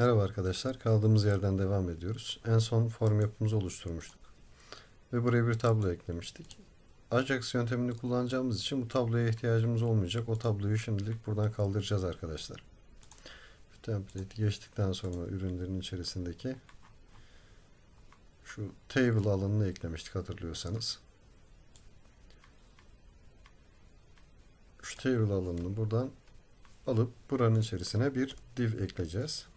Merhaba arkadaşlar. Kaldığımız yerden devam ediyoruz. En son form yapımızı oluşturmuştuk. Ve buraya bir tablo eklemiştik. Ajax yöntemini kullanacağımız için bu tabloya ihtiyacımız olmayacak. O tabloyu şimdilik buradan kaldıracağız arkadaşlar. Şu template'i geçtikten sonra ürünlerin içerisindeki şu table alanını eklemiştik hatırlıyorsanız. Şu table alanını buradan alıp buranın içerisine bir div ekleyeceğiz.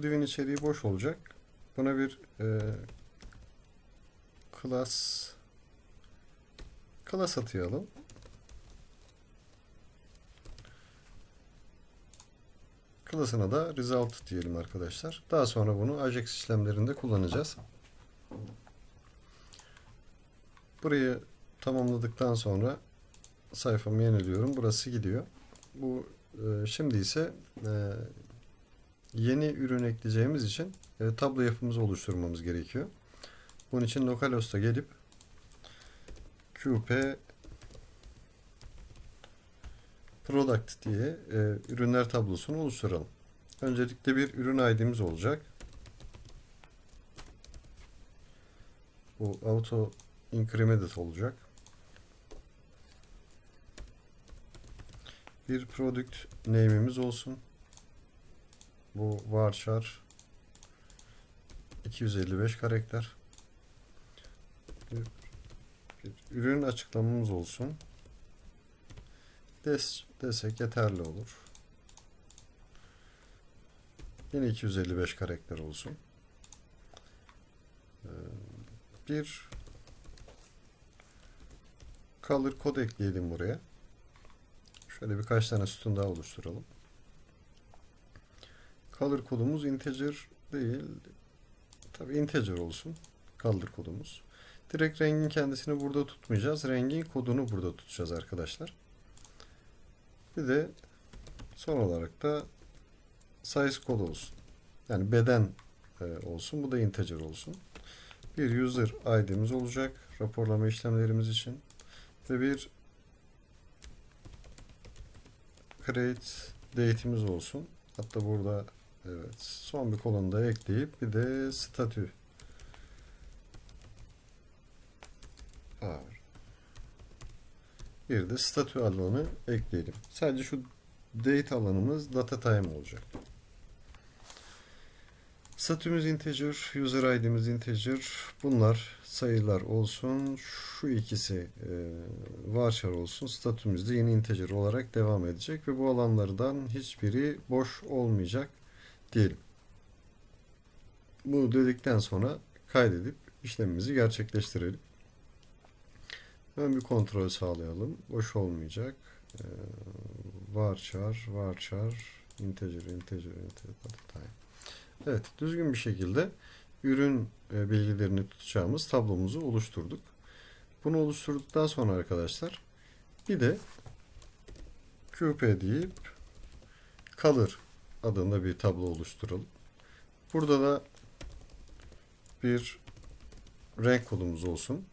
Bu divin içeriği boş olacak. Buna bir e, class class atayalım. Class'ına da result diyelim arkadaşlar. Daha sonra bunu Ajax işlemlerinde kullanacağız. Burayı tamamladıktan sonra sayfamı yeniliyorum. Burası gidiyor. Bu e, şimdi ise e, yeni ürün ekleyeceğimiz için e, tablo yapımızı oluşturmamız gerekiyor. Bunun için localhost'a gelip qp product diye e, ürünler tablosunu oluşturalım. Öncelikle bir ürün ID'miz olacak. Bu auto incremented olacak. Bir product name'imiz olsun. Bu varchar 255 karakter. Ürün açıklamamız olsun. Des, desek yeterli olur. Yine 255 karakter olsun. Ee, Bir color kod ekleyelim buraya. Şöyle birkaç tane sütun daha oluşturalım. Color kodumuz integer değil. Tabi integer olsun. Color kodumuz. Direkt rengin kendisini burada tutmayacağız. Rengin kodunu burada tutacağız arkadaşlar. Bir de son olarak da size kod olsun. Yani beden e, olsun. Bu da integer olsun. Bir user ID'miz olacak. Raporlama işlemlerimiz için. Ve bir create date'imiz olsun. Hatta burada evet son bir kolonu da ekleyip bir de statü var. Bir de statü alanı ekleyelim. Sadece şu date alanımız data time olacak. Statümüz integer, user ID'miz integer. Bunlar sayılar olsun. Şu ikisi e, varchar olsun. Statümüz de yeni integer olarak devam edecek ve bu alanlardan hiçbiri boş olmayacak diyelim. Bunu dedikten sonra kaydedip işlemimizi gerçekleştirelim. Hemen bir kontrol sağlayalım. Boş olmayacak. Ee, varchar, varchar, integer, integer, integer. Evet, düzgün bir şekilde ürün e, bilgilerini tutacağımız tablomuzu oluşturduk. Bunu oluşturduktan sonra arkadaşlar bir de qp deyip color adında bir tablo oluşturalım. Burada da bir renk kodumuz olsun.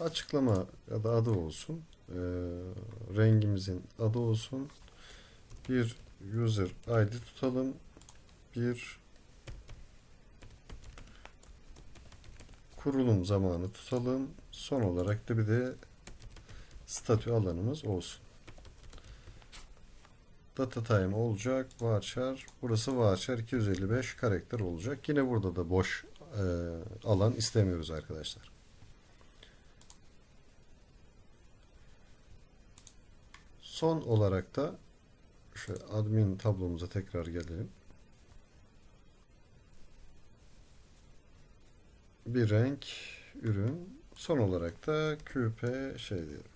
Açıklama ya da adı olsun. Ee, rengimizin adı olsun. Bir user ID tutalım. Bir kurulum zamanı tutalım. Son olarak da bir de statü alanımız olsun. Data time olacak. Varchar. Burası varchar 255 karakter olacak. Yine burada da boş e, alan istemiyoruz arkadaşlar. Son olarak da şu admin tablomuza tekrar gelelim. Bir renk, ürün. Son olarak da qp şey diyelim.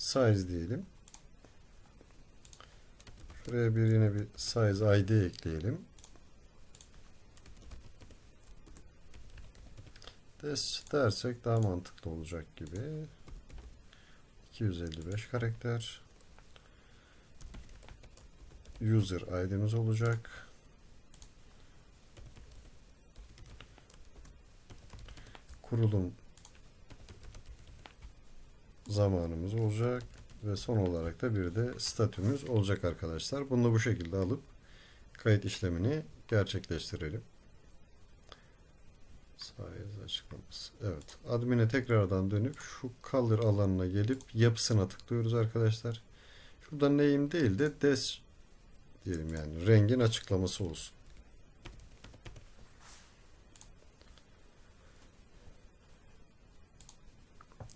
Size diyelim. Şuraya bir yine bir size id ekleyelim. Des dersek daha mantıklı olacak gibi. 255 karakter. User ID'miz olacak. kurulum zamanımız olacak ve son olarak da bir de statümüz olacak arkadaşlar. Bunu da bu şekilde alıp kayıt işlemini gerçekleştirelim. Size açıklaması. Evet. Admin'e tekrardan dönüp şu color alanına gelip yapısına tıklıyoruz arkadaşlar. Şurada name değil de des diyelim yani rengin açıklaması olsun.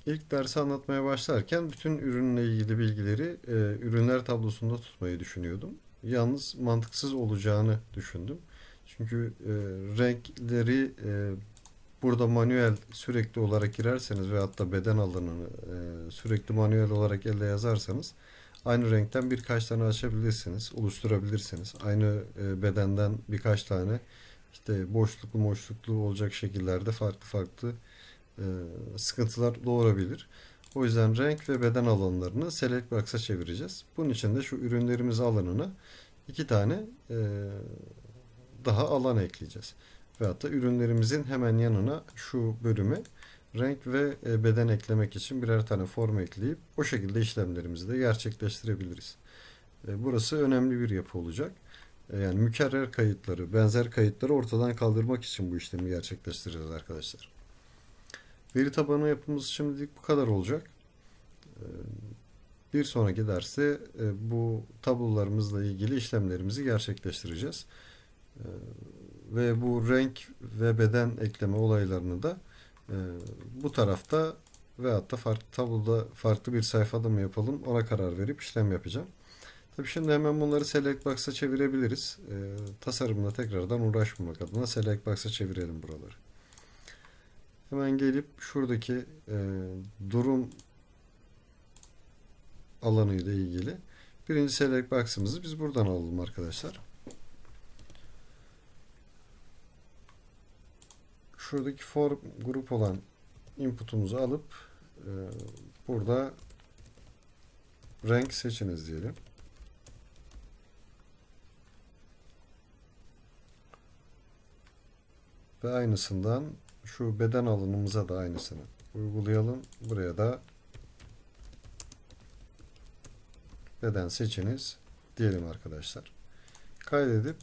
İlk dersi anlatmaya başlarken bütün ürünle ilgili bilgileri e, ürünler tablosunda tutmayı düşünüyordum. Yalnız mantıksız olacağını düşündüm. Çünkü e, renkleri e, burada manuel sürekli olarak girerseniz ve hatta beden alanını e, sürekli manuel olarak elde yazarsanız aynı renkten birkaç tane açabilirsiniz, oluşturabilirsiniz. Aynı e, bedenden birkaç tane işte boşluklu boşluklu olacak şekillerde farklı farklı sıkıntılar doğurabilir. O yüzden renk ve beden alanlarını select box'a çevireceğiz. Bunun için de şu ürünlerimiz alanına iki tane e, daha alan ekleyeceğiz. Ve hatta ürünlerimizin hemen yanına şu bölüme renk ve e, beden eklemek için birer tane form ekleyip o şekilde işlemlerimizi de gerçekleştirebiliriz. E, Burası önemli bir yapı olacak. E, Yani mükerrer kayıtları, benzer kayıtları ortadan kaldırmak için bu işlemi gerçekleştireceğiz arkadaşlar. Veri tabanı yapımız şimdilik bu kadar olacak. E, Bir sonraki derste e, bu tablolarımızla ilgili işlemlerimizi gerçekleştireceğiz. E, Ve bu renk ve beden ekleme olaylarını da e, bu tarafta ve hatta farklı tabloda farklı bir sayfada mı yapalım ona karar verip işlem yapacağım. Tabii şimdi hemen bunları Select Box'a çevirebiliriz. E, tasarımla tekrardan uğraşmamak adına Select Box'a çevirelim buraları. Hemen gelip şuradaki e, durum alanı ile ilgili birinci Select Box'ımızı biz buradan alalım arkadaşlar. Şuradaki form grup olan input'umuzu alıp e, burada renk seçiniz diyelim. Ve aynısından şu beden alanımıza da aynısını uygulayalım. Buraya da beden seçiniz diyelim arkadaşlar. Kaydedip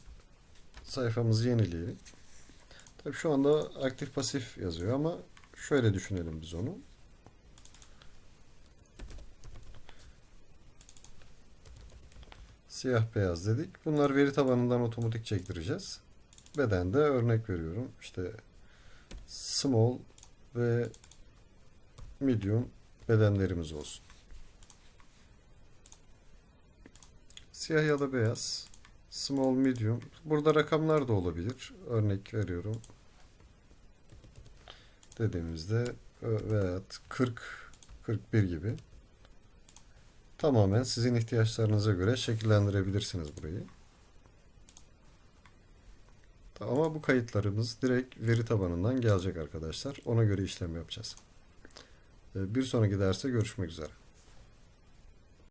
sayfamızı yenileyelim. Tabii şu anda aktif pasif yazıyor ama şöyle düşünelim biz onu. Siyah beyaz dedik. Bunlar veri tabanından otomatik çektireceğiz. Bedende örnek veriyorum. İşte small ve medium bedenlerimiz olsun. Siyah ya da beyaz. Small, medium. Burada rakamlar da olabilir. Örnek veriyorum. Dediğimizde veya 40, 41 gibi. Tamamen sizin ihtiyaçlarınıza göre şekillendirebilirsiniz burayı. Ama bu kayıtlarımız direkt veri tabanından gelecek arkadaşlar. Ona göre işlem yapacağız. Bir sonraki derste görüşmek üzere.